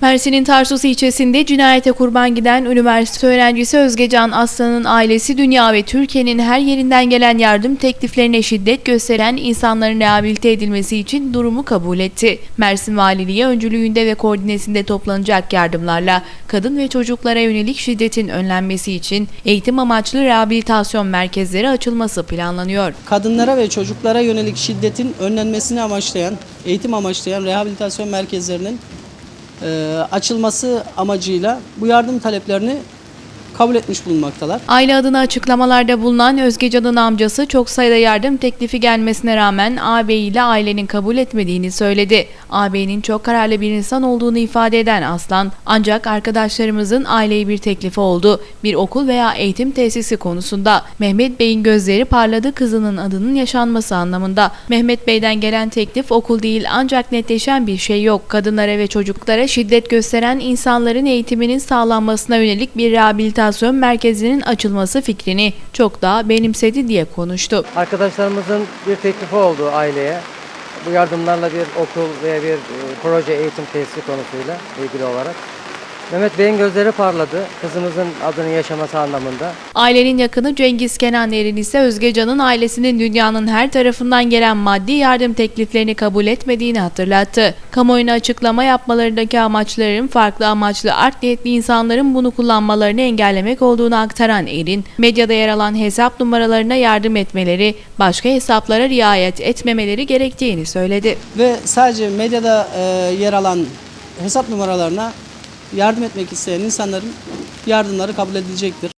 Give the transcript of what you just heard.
Mersin'in Tarsus ilçesinde cinayete kurban giden üniversite öğrencisi Özgecan Aslan'ın ailesi dünya ve Türkiye'nin her yerinden gelen yardım tekliflerine şiddet gösteren insanların rehabilite edilmesi için durumu kabul etti. Mersin Valiliği öncülüğünde ve koordinesinde toplanacak yardımlarla kadın ve çocuklara yönelik şiddetin önlenmesi için eğitim amaçlı rehabilitasyon merkezleri açılması planlanıyor. kadınlara ve çocuklara yönelik şiddetin önlenmesini amaçlayan, eğitim amaçlayan rehabilitasyon merkezlerinin açılması amacıyla bu yardım taleplerini kabul etmiş bulunmaktalar. Aile adına açıklamalarda bulunan Özgecan'ın amcası çok sayıda yardım teklifi gelmesine rağmen ağabey ile ailenin kabul etmediğini söyledi. Ağabeyinin çok kararlı bir insan olduğunu ifade eden Aslan, ancak arkadaşlarımızın aileye bir teklifi oldu. Bir okul veya eğitim tesisi konusunda. Mehmet Bey'in gözleri parladı kızının adının yaşanması anlamında. Mehmet Bey'den gelen teklif okul değil ancak netleşen bir şey yok. Kadınlara ve çocuklara şiddet gösteren insanların eğitiminin sağlanmasına yönelik bir rehabilitasyon merkezinin açılması fikrini çok daha benimsedi diye konuştu. Arkadaşlarımızın bir teklifi oldu aileye. Bu yardımlarla bir okul veya bir e, proje eğitim tesisi konusuyla ilgili olarak. Mehmet Bey'in gözleri parladı. Kızımızın adını yaşaması anlamında. Ailenin yakını Cengiz Kenan Erin ise Özgecan'ın ailesinin dünyanın her tarafından gelen maddi yardım tekliflerini kabul etmediğini hatırlattı. Kamuoyuna açıklama yapmalarındaki amaçların farklı amaçlı art niyetli insanların bunu kullanmalarını engellemek olduğunu aktaran Erin, medyada yer alan hesap numaralarına yardım etmeleri, başka hesaplara riayet etmemeleri gerektiğini söyledi. Ve sadece medyada e, yer alan hesap numaralarına yardım etmek isteyen insanların yardımları kabul edilecektir.